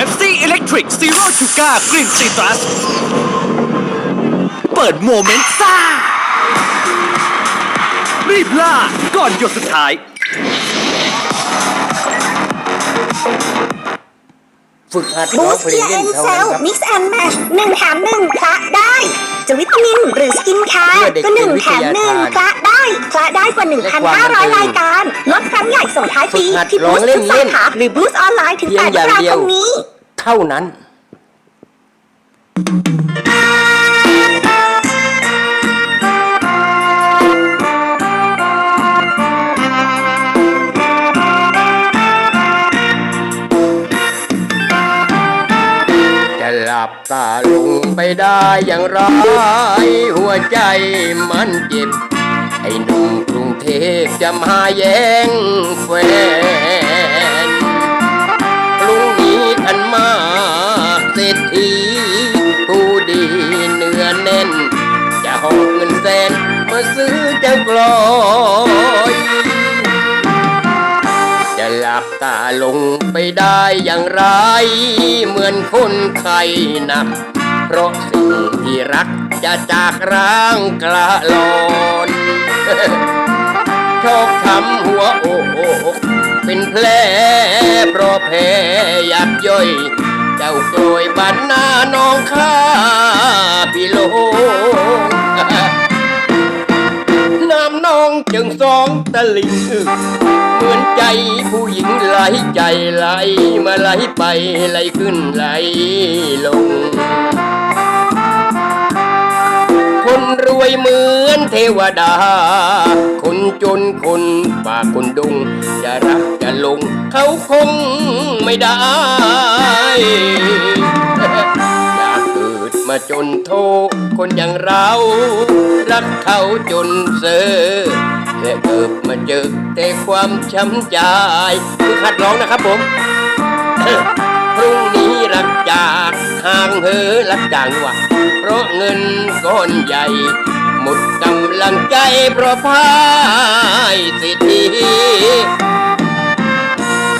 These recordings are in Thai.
ป๊ปซี่อิเล็กทริกซีโร่ชูการ์กลิ่นซีตรัส เปิดโมเมนต์ซ่า รีบล่าก่อนหยดสุดท้าย ฝึกหัดร้บูองสเพลเทีงยเล่เอ็นนเท่าเซนั้นลครับ มิกซ์แอนด์แมชหนึ่งแถมหนึ่งคละได้ จะวิตามินหรือสกินแคเพื่ร์อเด็กก็หนึ่งเป็นวิแถทมยาหนึ่งทานคละได้คละได้กว่า และความบันเทิง 1,500 รายการ ลดครั้งใหญ่ส่งท้ายปี ฝึกหัดที่ร้บูองสเล่ทุนกสาขาหรือบูสออนไลน์ถึงเพียง8อย่างตุลาเดียควมนี้ เท่านั้นจะหลับตาลงไปได้อย่างไร หัวใจมันเจ็บ ไอ้หนุ่มกรุงเทพจะมาแย่ง หอบเงินแสนมาซื้อเจ้ากลอยจะหลับตาลงไปได้อย่างไร เหมือนคนไข้หนัก เพราะสิ่งที่รักจะจากร่างกละลอนชอบทำหัวโอ้โอกเป็นแผลเพราะแผลยับย่อย เจ้ากลอยบ้านหน้าน้องข้าพี่โล ตะลิงอึกเหมือนใจผู้หญิงไหลใจไหลมาไหลไปไหลขึ้นไหลลง คนรวยเหมือนเทวดา คนจนคนป่าคนดง จะรักจะลง เขาคงไม่ได้ มาจนโทษคนอย่างเรา รักเขาจนเซอและเกิดมาเจอแต่ความช้ำใจคือขัดร้องนะครับผม พรุ่งนี้รักจากห่างเหินรักจางว่ะเพราะเงินก้อนใหญ่ หมดกำลังใจเพราะพ่ายสิทธิ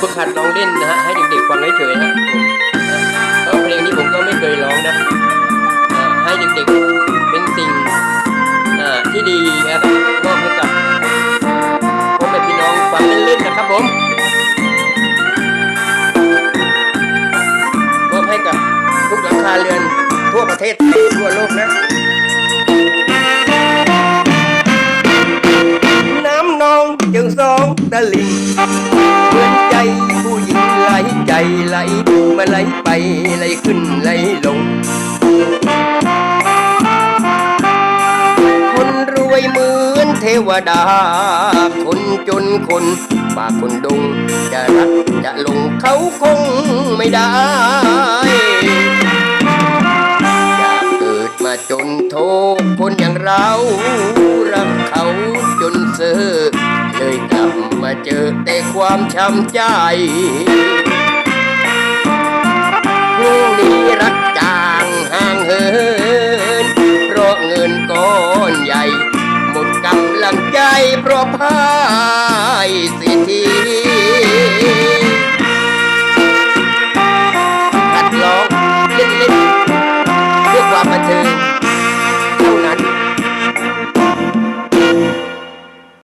ฝึกหัดร้องเล่นนะฮะให้เด็กๆฟังเฉยๆฮะเพราะเพลงนี้ผมก็ไม่เคยร้องนะ ผมมอบให้กับทุกหลังคาเรือนทั่วประเทศทั่วโลกนะ น้ำนองจึงสองตะลิงเหมือนใจผู้หญิงไหลใจไหลมาไหลไปไหลขึ้นไหลลงคนรวยเหมือนเทวดาคน คนป่าคนดง จะรักจะลงเขาคงไม่ได้อยากเกิดมาจนโทษคนอย่างเรา รักเขาจนเสือเลยกลับมาเจอแต่ความช้ำใจพรุ่งนี้รัก Yeah.